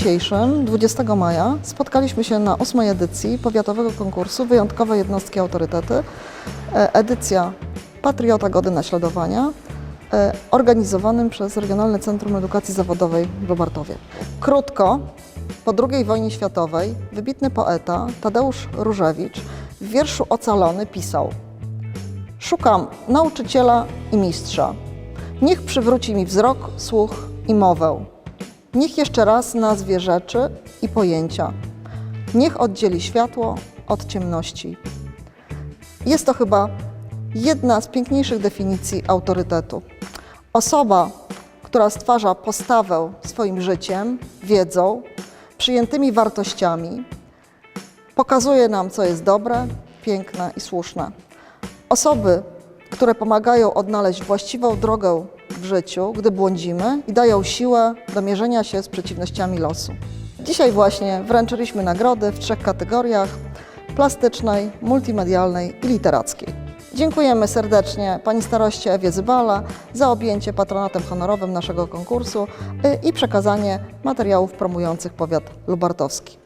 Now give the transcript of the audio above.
dzisiejszym, 20 maja, spotkaliśmy się na ósmej edycji powiatowego konkursu Wyjątkowe Jednostki Autorytety. E, Edycja Patriota Gody Naśladowania, e, organizowanym przez Regionalne Centrum Edukacji Zawodowej w Lubartowie. Krótko, po II wojnie światowej wybitny poeta Tadeusz Różewicz w wierszu Ocalony pisał Szukam nauczyciela i mistrza. Niech przywróci mi wzrok, słuch i mowę. Niech jeszcze raz nazwie rzeczy i pojęcia. Niech oddzieli światło od ciemności. Jest to chyba jedna z piękniejszych definicji autorytetu. Osoba, która stwarza postawę swoim życiem, wiedzą, przyjętymi wartościami, pokazuje nam, co jest dobre, piękne i słuszne. Osoby, które pomagają odnaleźć właściwą drogę w życiu, gdy błądzimy i dają siłę do mierzenia się z przeciwnościami losu. Dzisiaj właśnie wręczyliśmy nagrody w trzech kategoriach: plastycznej, multimedialnej i literackiej. Dziękujemy serdecznie Pani Staroście Ewie Zybala za objęcie patronatem honorowym naszego konkursu y, i przekazanie materiałów promujących powiat lubartowski.